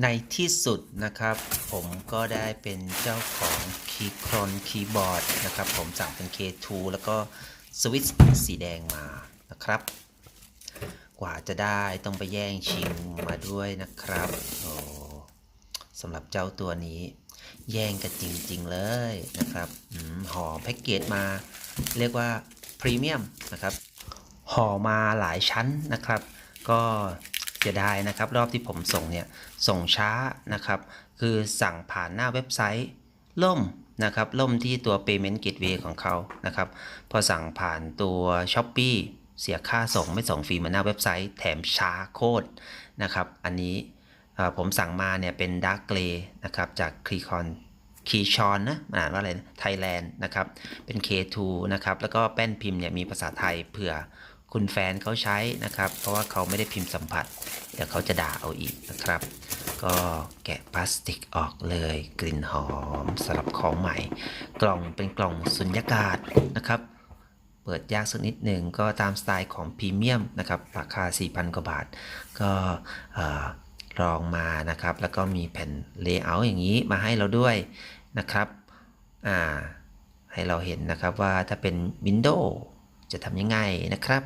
ในที่สุดนะครับ ผมก็ได้เป็นเจ้าของคีย์ครอนคีย์บอร์ดนะครับ ผมสั่งเป็น K2 แล้วก็สวิตช์สีแดงมานะครับ กว่าจะได้ต้องไปแย่งชิงมาด้วยนะครับโอ้สำหรับเจ้าตัวนี้ แย่งกันจริง ๆ เลยนะครับอมห่อแพ็กเกจมา เรียกว่าพรีเมียมนะครับห่อมาหลายชั้นนะครับ ก็ จะได้นะครับ รอบที่ผมส่งเนี่ยส่งช้านะครับ คือสั่งผ่านหน้าเว็บไซต์ ล่มนะครับ ล่มที่ตัว Payment Gateway ของเขานะครับ พอสั่งผ่านตัว s h o p e e เสียค่าส่งไม่ส่งฟรีมาหน้าเว็บไซต์ แถมช้าโคตรนะครับ อันนี้ผมสั่งมาเนี่ยเป็น Dark Grey นะครับจากค e คอนคีชอนนะมันอ่านว่าอะไรไทยแลนด์นะครับ เป็น K2 นะครับ แล้วก็แป้นพิมพ์เนี่ยมีภาษาไทยเผื่อ คุณแฟนเขาใช้นะครับ เพราะว่าเขาไม่ได้พิมพ์สัมผัส เดี๋ยวเขาจะด่าเอาอีกนะครับ ก็แกะพลาสติกออกเลย กลิ่นหอมสำหรับของใหม่ กล่องเป็นกล่องสุญญากาศนะครับ เปิดยากสักนิดหนึ่งก็ตามสไตล์ของพรีเมียมนะครับราคา 4,000 กว่าบาท ก็เอ่อลองมานะครับ แล้วก็มีแผ่นเลเยอร์อย่างนี้มาให้เราด้วยนะครับอ่าให้เราเห็นนะครับว่าถ้าเป็น Windows จะทำยังไงนะครับ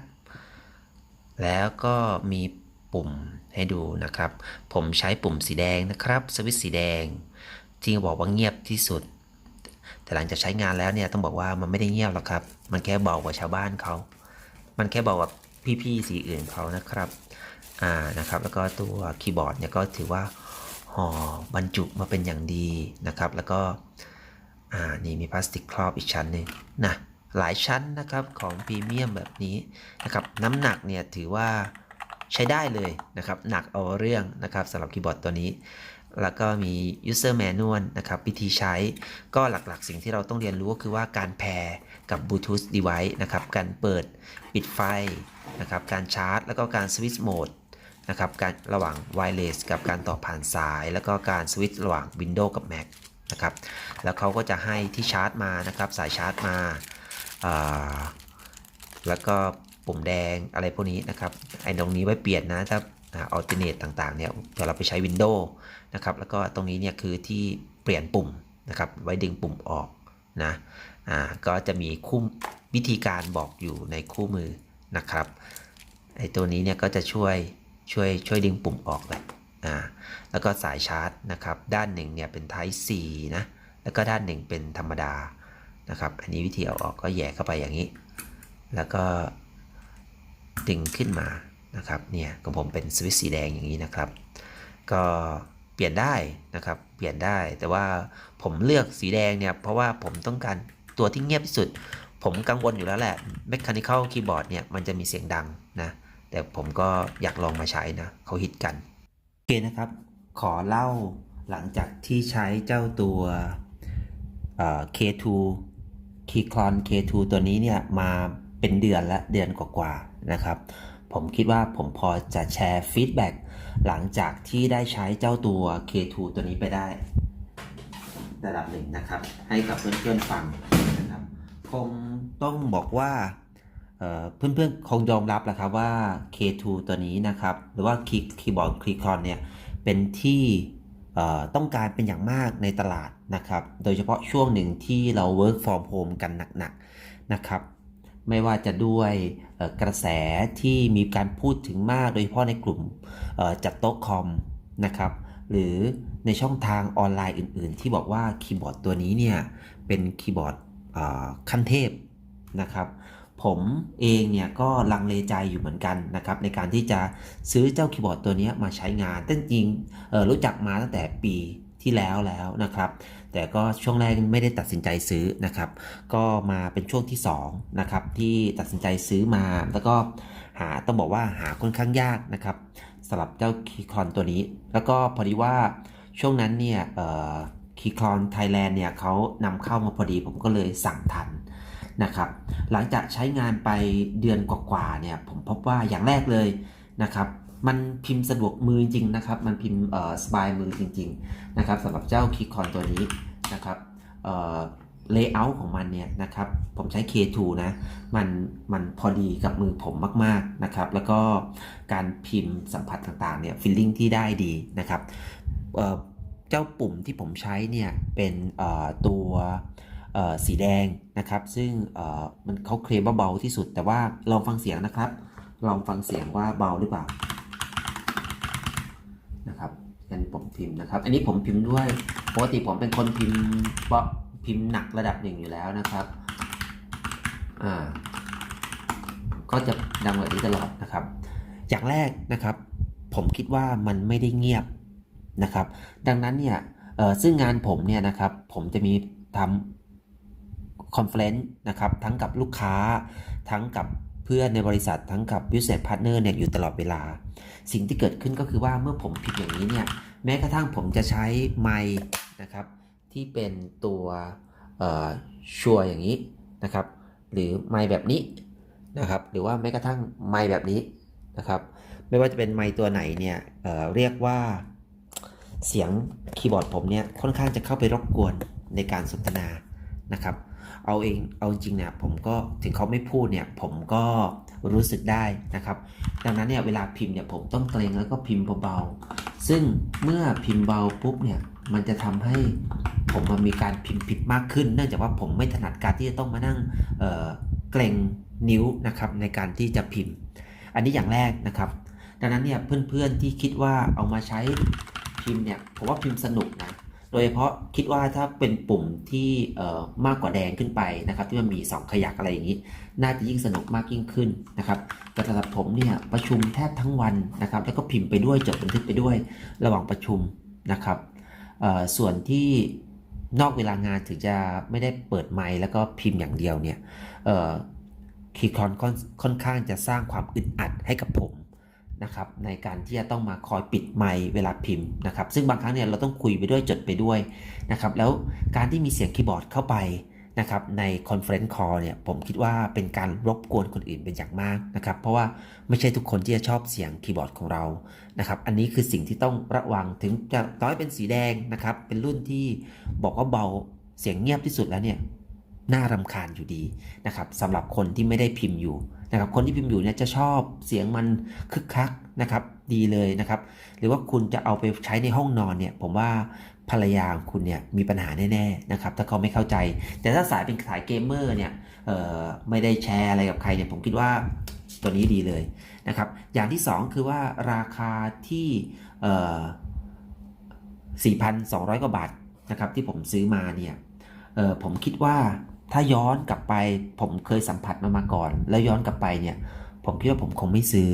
แล้วก็มีปุ่มให้ดูนะครับ ผมใช้ปุ่มสีแดงนะครับ สวิตสีแดง ที่บอกว่าเงียบที่สุด แต่หลังจากใช้งานแล้วเนี่ยต้องบอกว่ามันไม่ได้เงียบหรอกครับ มันแค่เบากว่าชาวบ้านเขา มันแค่เบากว่าพี่ๆสีอื่นเขานะครับอ่านะครับ แล้วก็ตัวคีย์บอร์ดเนี่ยก็ถือว่าห่อบรรจุมาเป็นอย่างดีนะครับ แล้วก็อ่านี่มีพลาสติกครอบอีกชั้นหนึ่งนะ หลายชั้นนะครับของพรีเมียมแบบนี้นะครับน้ำหนักเนี่ยถือว่าใช้ได้เลยนะครับหนักเอาเรื่องนะครับสำหรับคีย์บอร์ดตัวนี้ แล้วก็มี user manual นะครับวิธีใช้ก็หลักๆ สิ่งที่เราต้องเรียนรู้ก็คือว่าการแพร์กับ Bluetooth device นะครับการเปิดปิดไฟนะครับการชาร์จ แล้วก็การสวิตช์โหมดนะครับการระหว่าง wireless กับการต่อผ่านสาย แล้วก็การสวิตช์ระหว่าง Windows กับ Mac นะครับแล้วเขาก็จะให้ที่ชาร์จมานะครับสายชาร์จมา แล้วก็ปุ่มแดงอะไรพวกนี้นะครับ ไอ้ตรงนี้ไว้เปลี่ยนนะถ้าอัลเทอร์เนตต่างๆเนี่ยเดี๋ยวเราไปใช้ Windows นะครับ แล้วก็ตรงนี้เนี่ยคือที่เปลี่ยนปุ่มนะครับ ไว้ดึงปุ่มออกนะอ่าก็จะมีคู่วิธีการบอกอยู่ในคู่มือนะครับไอ้ตัวนี้เนี่ยก็จะช่วยช่วยช่วยดึงปุ่มออกเลยอ่าแล้วก็สายชาร์จนะครับ ด้านหนึ่งเนี่ยเป็น Type C นะแล้วก็ด้านหนึ่งเป็นธรรมดา นะครับ อันนี้วิธีเอาออกก็แย่เข้าไปอย่างนี้ แล้วก็ดึงขึ้นมานะครับ เนี่ยของผมเป็นสวิตสีแดงอย่างนี้นะครับ ก็เปลี่ยนได้นะครับ เปลี่ยนได้ แต่ว่าผมเลือกสีแดงเนี่ย เพราะว่าผมต้องการตัวที่เงียบที่สุด ผมกังวลอยู่แล้วแหละ Mechanical Keyboard เนี่ย มันจะมีเสียงดังนะ แต่ผมก็อยากลองมาใช้นะ เขาฮิตกัน โอเคนะครับ ขอเล่าหลังจากที่ใช้เจ้าตัว เอ่อ K2 Keyclon K2 ตัวนี้เนี่ยมาเป็นเดือนละเดือนกว่าๆนะครับ ผมคิดว่าผมพอจะแชร์ฟีดแบ็กหลังจากที่ได้ใช้เจ้าตัว K2 ตัวนี้ไปได้ระดับหนึ่งนะครับ ให้กับเพื่อนๆฟังนะครับ คงต้องบอกว่าเเพื่อนๆคงยอมรับแหละครับว่า K2 ตัวนี้นะครับ หรือว่าคีย์คีย์บอร์ดคลีคอนเนี่ยเป็นที่ ต้องการเป็นอย่างมากในตลาดนะครับ โดยเฉพาะช่วงหนึ่งที่เรา work from home กันหนักๆนะครับ ไม่ว่าจะด้วยกระแสที่มีการพูดถึงมาก โดยเฉพาะในกลุ่มจัดโต๊ะคอมนะครับ หรือในช่องทางออนไลน์อื่นๆ ที่บอกว่าคีย์บอร์ดตัวนี้เนี่ยเป็นคีย์บอร์ดขั้นเทพนะครับ ผมเองเนี่ยก็ลังเลใจอยู่เหมือนกันนะครับในการที่จะซื้อเจ้าคีย์บอร์ดตัวนี้มาใช้งานแต่จริงรู้จักมาตั้งแต่ปีที่แล้วแล้วนะครับ แต่ก็ช่วงแรกไม่ได้ตัดสินใจซื้อนะครับ ก็มาเป็นช่วงที่2นะครับที่ตัดสินใจซื้อมาแล้วก็หาต้องบอกว่าหาค่อนข้างยากนะครับสำหรับเจ้าคีคอนตัวนี้ แล้วก็พอดีว่าช่วงนั้นเนี่ยคีคอนไทยแลนด์เนี่ยเขานำเข้ามาพอดีผมก็เลยสั่งทัน นะครับหลังจากใช้งานไปเดือนกว่าๆเนี่ยผมพบว่าอย่างแรกเลยนะครับมันพิมพ์สะดวกมือจริงนะครับมันพิมพ์สบายมือจริงๆนะครับสำหรับเจ้าคีคอนตัวนี้นะครับเลเยอร์ของมันเนี่ยนะครับผมใช้ K2 นะมันมันพอดีกับมือผมมากๆนะครับแล้วก็การพิมพ์สัมผัสต่างๆเนี่ยฟิลลิ่งที่ได้ดีนะครับเจ้าปุ่มที่ผมใช้เนี่ยเป็นตัว สีแดงนะครับ ซึ่งมันเขาเคลมว่าเบาที่สุด แต่ว่าลองฟังเสียงนะครับ ลองฟังเสียงว่าเบาหรือเปล่านะครับงั้นผมพิมพ์นะครับ อันนี้ผมพิมพ์ด้วยปกติผมเป็นคนพิมพ์เบาพิมพ์หนักระดับหนึ่งอยู่แล้วนะครับอ่าก็จะดังแบบนี้ตลอดนะครับ อย่างแรกนะครับ ผมคิดว่ามันไม่ได้เงียบนะครับ ดังนั้นเนี่ยซึ่งงานผมเนี่ยนะครับ ผมจะมีทำ คอนเฟลนซ์นะครับทั้งกับลูกค้า ทั้งกับเพื่อนในบริษัททั้งกับ business partner เนี่ยอยู่ตลอดเวลา สิ่งที่เกิดขึ้นก็คือว่าเมื่อผมพิมพ์อย่างนี้เนี่ยแม้กระทั่งผมจะใช้ไมค์นะครับที่เป็นตัวชัวอย่างนี้นะครับหรือไมค์แบบนี้นะครับหรือว่าแม้กระทั่งไมค์แบบนี้นะครับไม่ว่าจะเป็นไมค์ตัวไหนเนี่ยเเรียกว่าเสียงคีย์บอร์ดผมเนี่ยค่อนข้างจะเข้าไปรบกวนในการสนทนานะครับ เอาเอง เอาจริงเนี่ยผมก็ถึงเขาไม่พูดเนี่ยผมก็รู้สึกได้นะครับ ดังนั้นเนี่ยเวลาพิมพ์เนี่ยผมต้องเกรงแล้วก็พิมพ์เบาๆ ซึ่งเมื่อพิมพ์เบาปุ๊บเนี่ยมันจะทำให้ผมมันมีการพิมพ์ผิดมากขึ้น เนื่องจากว่าผมไม่ถนัดการที่จะต้องมานั่งเอ่อเกรงนิ้วนะครับในการที่จะพิมพ์ อันนี้อย่างแรกนะครับ ดังนั้นเนี่ยเพื่อนๆที่คิดว่าเอามาใช้พิมพ์เนี่ยผมว่าพิมพ์สนุกนะ ดยเฉพาะคิดว่าถ้าเป็นปุ่มที่มากกว่าแดงขึ้นไปนะครับที่มันมี 2 ขยักอะไรอย่างนี้ น่าจะยิ่งสนุกมากยิ่งขึ้นนะครับแต่สำหรับผมเนี่ยประชุมแทบทั้งวันนะครับ แล้วก็พิมพ์ไปด้วยจดบันทึกไปด้วยระหว่างประชุมนะครับส่วนที่นอกเวลางานถึงจะไม่ได้เปิดไมค์แล้วก็พิมพ์อย่างเดียวเนี่ยคีย์คอนค่อนค่อนข้างจะสร้างความอึดอัดให้กับผม นะครับในการที่จะต้องมาคอยปิดไมค์เวลาพิมพ์นะครับซึ่งบางครั้งเนี่ยเราต้องคุยไปด้วยจดไปด้วยนะครับแล้วการที่มีเสียงคีย์บอร์ดเข้าไปนะครับในคอนเฟรนซ์คอร์เนี่ยผมคิดว่าเป็นการรบกวนคนอื่นเป็นอย่างมากนะครับเพราะว่าไม่ใช่ทุกคนที่จะชอบเสียงคีย์บอร์ดของเรานะครับอันนี้คือสิ่งที่ต้องระวังถึงจะต่อให้เป็นสีแดงนะครับเป็นรุ่นที่บอกว่าเบาเสียงเงียบที่สุดแล้วเนี่ยน่ารำคาญอยู่ดีนะครับสำหรับคนที่ไม่ได้พิมพ์อยู่ นะครับคนที่พิมพ์อยู่เนี่ยจะชอบเสียงมันคึกคักนะครับดีเลยนะครับ หรือว่าคุณจะเอาไปใช้ในห้องนอนเนี่ยผมว่าภรรยาของคุณเนี่ยมีปัญหาแน่ๆนะครับถ้าเขาไม่เข้าใจ แต่ถ้าสายเป็นสายเกมเมอร์เนี่ยไม่ได้แชร์อะไรกับใครเนี่ยผมคิดว่าตัวนี้ดีเลยนะครับอย่างที่สองคือว่าราคาที่เอ่อ4,200 กว่าบาทนะครับที่ผมซื้อมาเนี่ยผมคิดว่า ถ้าย้อนกลับไปผมเคยสัมผัสมามาก่อน แล้วย้อนกลับไปเนี่ย ผมคิดว่าผมคงไม่ซื้อ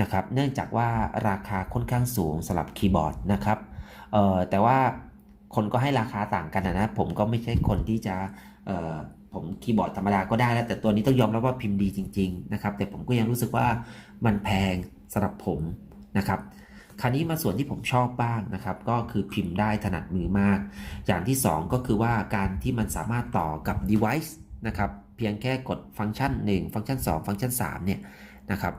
นะครับ เนื่องจากว่าราคาค่อนข้างสูงสำหรับคีย์บอร์ดนะครับเอ่อแต่ว่าคนก็ให้ราคาต่างกันนะ ผมก็ไม่ใช่คนที่จะเอ่อผมคีย์บอร์ดธรรมดาก็ได้แล้ว แต่ตัวนี้ต้องยอมรับว่าพิมพ์ดีจริง ๆ นะครับ แต่ผมก็ยังรู้สึกว่ามันแพงสำหรับผมนะครับ คราวนี้มาส่วนที่ผมชอบบ้างนะครับ ก็คือพิมพ์ได้ถนัดมือมาก อย่างที่ 2 ก็คือว่าการที่มันสามารถต่อกับ device นะครับ เพียงแค่กดฟังก์ชัน 1 ฟังก์ชัน 2 ฟังก์ชัน3เนี่ยนะครับ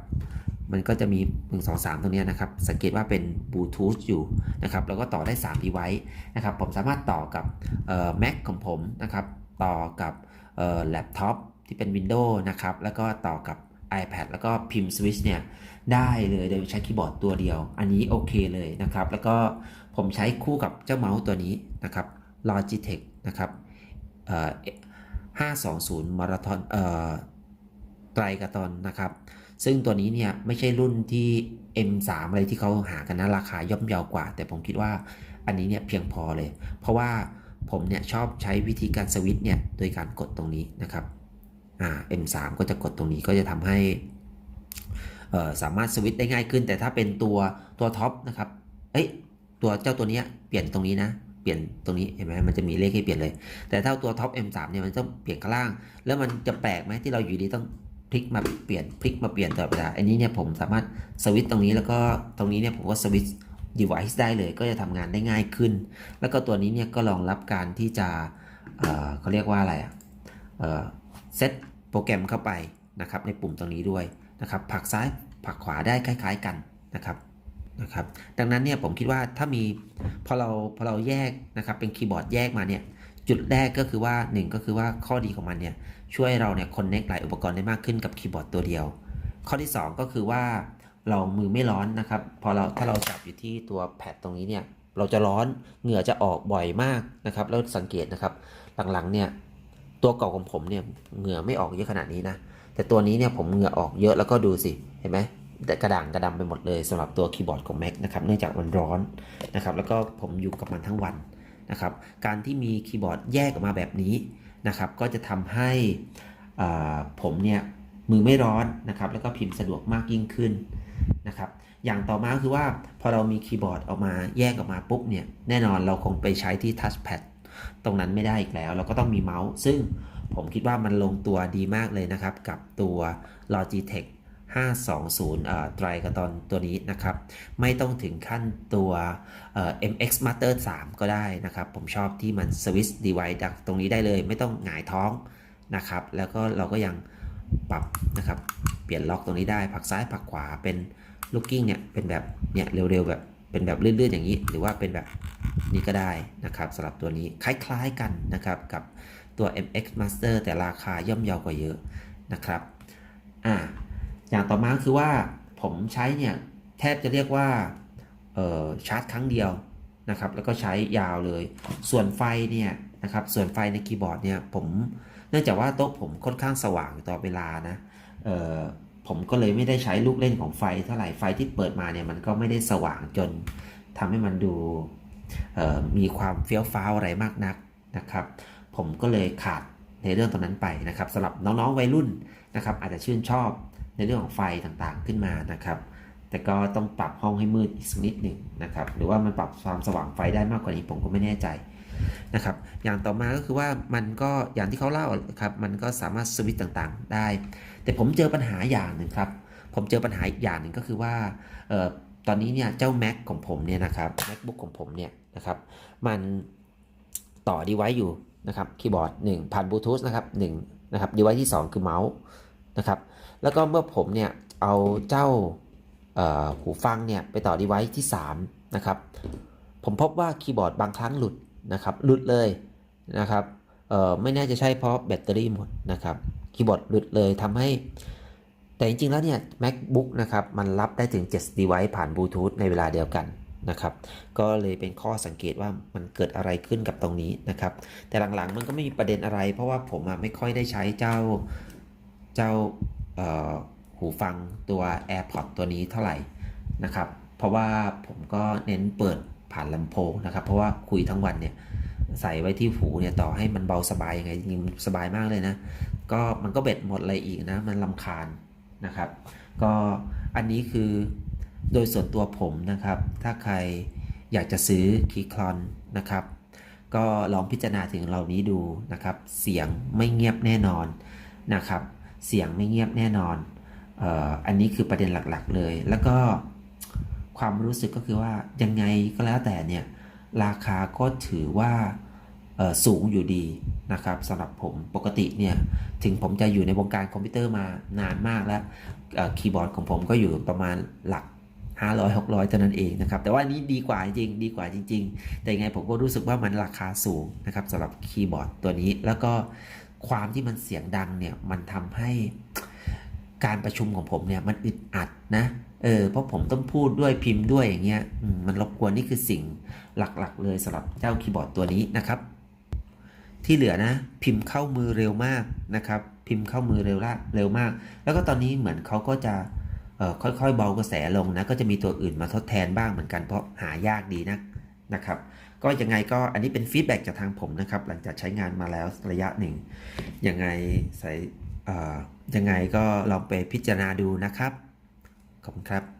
มันก็จะมี 1 2 3 ตรงนี้นะครับ สังเกตว่าเป็นบลูทูธอยู่นะครับ แล้วก็ต่อได้3 device นะครับ ผมสามารถต่อกับ Mac ของผมนะครับ ต่อกับแล็ปท็อปที่เป็น Windows นะครับ แล้วก็ต่อกับ iPad แล้วก็พิมพ์ Switch เนี่ยได้เลยโดยใช้คีย์บอร์ดตัวเดียว อันนี้โอเคเลยนะครับ แล้วก็ผมใช้คู่กับเจ้าเมาส์ตัวนี้นะครับ Logitech นะครับเอ่อ520มาราธอนเอ่อไตรกาตอนนะครับ ซึ่งตัวนี้เนี่ยไม่ใช่รุ่นที่ M3 อะไรที่เขาหากันนะราคาย่อมเยาวกว่า แต่ผมคิดว่าอันนี้เนี่ยเพียงพอเลย เพราะว่าผมเนี่ยชอบใช้วิธีการสวิตช์เนี่ยโดยการกดตรงนี้นะครับ อ่า M3 ก็จะกดตรงนี้ก็จะทำให้สามารถสวิตช์ได้ง่ายขึ้น แต่ถ้าเป็นตัวตัวท็อปนะครับเอ้ยตัวเจ้าตัวนี้เปลี่ยนตรงนี้นะ เปลี่ยนตรงนี้เห็นไหมมันจะมีเลขให้เปลี่ยนเลย แต่ถ้าตัวท็อป M3 เนี่ยมันต้องเปลี่ยนข้างล่าง แล้วมันจะแปลกไหมที่เราอยู่ดีต้องพลิกมาเปลี่ยนพลิกมาเปลี่ยนตลอดเวลาอันนี้เนี่ยผมสามารถสวิตช์ตรงนี้แล้วก็ตรงนี้เนี่ยผมก็สวิตช์ device ได้เลย ก็จะทำงานได้ง่ายขึ้น แล้วก็ตัวนี้เนี่ยก็รองรับการที่จะเเขาเรียกว่าอะไรอะ เซตโปรแกรมเข้าไปนะครับในปุ่มตรงนี้ด้วยนะครับผลักซ้ายผลักขวาได้คล้าย ๆกันนะครับนะครับดังนั้นเนี่ยผมคิดว่าถ้ามีพอเราพอเราแยกนะครับเป็นคีย์บอร์ดแยกมาเนี่ยจุดแรกก็คือว่า 1 ก็คือว่าข้อดีของมันเนี่ยช่วยเราเนี่ยคอนเน็กหลายอุปกรณ์ได้มากขึ้นกับคีย์บอร์ดตัวเดียว ข้อที่ 2 ก็คือว่าเรามือไม่ร้อนนะครับ พอเราถ้าเราจับอยู่ที่ตัวแพดตรงนี้เนี่ยเราจะร้อนเหงื่อจะออกบ่อยมากนะครับแล้วสังเกตนะครับหลังๆเนี่ย ตัวเก่าของผมเนี่ยเหงื่อไม่ออกเยอะขนาดนี้นะ แต่ตัวนี้เนี่ยผมเหงื่อออกเยอะแล้วก็ดูสิ เห็นไหมแต่กระด่างกระดำไปหมดเลยสำหรับตัวคีย์บอร์ดของ Mac นะครับ เนื่องจากมันร้อนนะครับ แล้วก็ผมอยู่กับมันทั้งวันนะครับ การที่มีคีย์บอร์ดแยกออกมาแบบนี้นะครับ ก็จะทำให้ผมเนี่ยมือไม่ร้อนนะครับ แล้วก็พิมพ์สะดวกมากยิ่งขึ้นนะครับ อย่างต่อมาคือว่าพอเรามีคีย์บอร์ดออกมาแยกออกมาปุ๊บเนี่ย แน่นอนเราคงไปใช้ที่ทัชแพด ตรงนั้นไม่ได้อีกแล้ว เราก็ต้องมีเมาส์ ซึ่งผมคิดว่ามันลงตัวดีมากเลยนะครับ กับตัว Logitech 520เอ่อไตรกระตอนตัวนี้นะครับ ไม่ต้องถึงขั้นตัวเอ่อ MX Master 3 ก็ได้นะครับ ผมชอบที่มัน Switch Device ดักตรงนี้ได้เลย ไม่ต้องหงายท้องนะครับ แล้วก็เราก็ยังปรับนะครับ เปลี่ยนล็อกตรงนี้ได้ผลักซ้ายผลักขวาเป็น looking เนี่ย เป็นแบบเนี่ยเร็วๆแบบ เป็นแบบเลื่อนๆอย่างนี้ หรือว่าเป็นแบบนี้ก็ได้นะครับสำหรับตัวนี้คล้ายๆกันนะครับกับตัว MX Master แต่ราคาย่อมเยาวกว่าเยอะนะครับอ่าอย่างต่อมาคือว่าผมใช้เนี่ยแทบจะเรียกว่าเอ่อชาร์จครั้งเดียวนะครับแล้วก็ใช้ยาวเลย ส่วนไฟเนี่ยนะครับส่วนไฟในคีย์บอร์ดเนี่ยผมเนื่องจากว่าโต๊ะผมค่อนข้างสว่างอยู่ตลอดเวลานะเอ่อ ผมก็เลยไม่ได้ใช้ลูกเล่นของไฟเท่าไหร่ไฟที่เปิดมาเนี่ยมันก็ไม่ได้สว่างจนทำให้มันดูมีความเฟี้ยวฟ้าวอะไรมากนักนะครับ ผมก็เลยขาดในเรื่องตรงนั้นไปนะครับสำหรับน้องๆวัยรุ่นนะครับ อาจจะชื่นชอบในเรื่องของไฟต่างๆขึ้นมานะครับ แต่ก็ต้องปรับห้องให้มืดอีกสักนิดหนึ่งนะครับ หรือว่ามันปรับความสว่างไฟได้มากกว่านี้ผมก็ไม่แน่ใจนะครับ อย่างต่อมาก็คือว่ามันก็อย่างที่เขาเล่าครับมันก็สามารถสวิตต่างๆ ได้ แต่ผมเจอปัญหาอย่างหนึ่งครับ ผมเจอปัญหาอีกอย่างหนึ่งก็คือว่าออตอนนี้เนี่ยเจ้า Mac ของผมเนี่ยนะครับ MacBook ของผมเนี่ยนะครับมันต่อดีไว้อยู่นะครับคีย์บอร์ด1ผ่านบลูทูธนะครับ1นะครับดีไว้ที่ 2 คือเมาส์นะครับแล้วก็เมื่อผมเนี่ยเอาเจ้าหูฟังเนี่ยไปต่อดีไว้ที่3นะครับผมพบว่าคีย์บอร์ดบางครั้งหลุดนะครับหลุดเลยนะครับไม่น่าจะใช่เพราะแบตเตอรี่หมดนะครับ คีย์บอร์ดหลุดเลยทำให้ แต่จริงๆแล้วเนี่ย MacBook นะครับ มันรับได้ถึง 7 device ผ่านบลูทูธในเวลาเดียวกันนะครับ ก็เลยเป็นข้อสังเกตว่ามันเกิดอะไรขึ้นกับตรงนี้นะครับ แต่หลังๆมันก็ไม่มีประเด็นอะไร เพราะว่าผมไม่ค่อยได้ใช้เจ้าเจ้าหูฟังตัว airpods ตัวนี้เท่าไหร่นะครับ เพราะว่าผมก็เน้นเปิดผ่านลำโพงนะครับ เพราะว่าคุยทั้งวันเนี่ยใส่ไว้ที่หูเนี่ยต่อให้มันเบาสบายยังไงจริงสบายมากเลยนะ ก็มันก็เบ็ดหมดเลยอีกนะ มันลำคาญนะครับ ก็อันนี้คือโดยส่วนตัวผมนะครับ ถ้าใครอยากจะซื้อคีคลอนนะครับ ก็ลองพิจารณาถึงเหล่านี้ดูนะครับ เสียงไม่เงียบแน่นอนนะครับ เสียงไม่เงียบแน่นอนเอ่ออันนี้คือประเด็นหลักๆเลย แล้วก็ความรู้สึกก็คือว่ายังไงก็แล้วแต่เนี่ยราคาก็ถือว่า สูงอยู่ดีนะครับสำหรับผมปกติเนี่ยถึงผมจะอยู่ในวงการคอมพิวเตอร์มานานมากแล้วคีย์บอร์ดของผมก็อยู่ประมาณหลัก 500 600เท่านั้นเองนะครับแต่ว่านี้ดีกว่าจริงดีกว่าจริง ๆ แต่ยังไงผมก็รู้สึกว่ามันราคาสูงนะครับสำหรับคีย์บอร์ดตัวนี้ แล้วก็ความที่มันเสียงดังเนี่ยมันทำให้การประชุมของผมเนี่ยมันอึดอัดนะเออเพราะผมต้องพูดด้วยพิมพ์ด้วยอย่างเงี้ยมันรบกวนนี่คือสิ่งหลักๆ เลยสำหรับเจ้าคีย์บอร์ดตัวนี้นะครับ ที่เหลือนะ พิมพ์เข้ามือเร็วมากนะครับ พิมพ์เข้ามือเร็วละเร็วมาก แล้วก็ตอนนี้เหมือนเขาก็จะค่อยๆเบากระแสลงนะ ก็จะมีตัวอื่นมาทดแทนบ้างเหมือนกันเพราะหายากดีนะนะครับ ก็ยังไงก็อันนี้เป็นฟีดแบ็กจากทางผมนะครับ หลังจากใช้งานมาแล้วระยะหนึ่งยังไงใส่ยังไงก็ลองไปพิจารณาดูนะครับ ขอบคุณครับ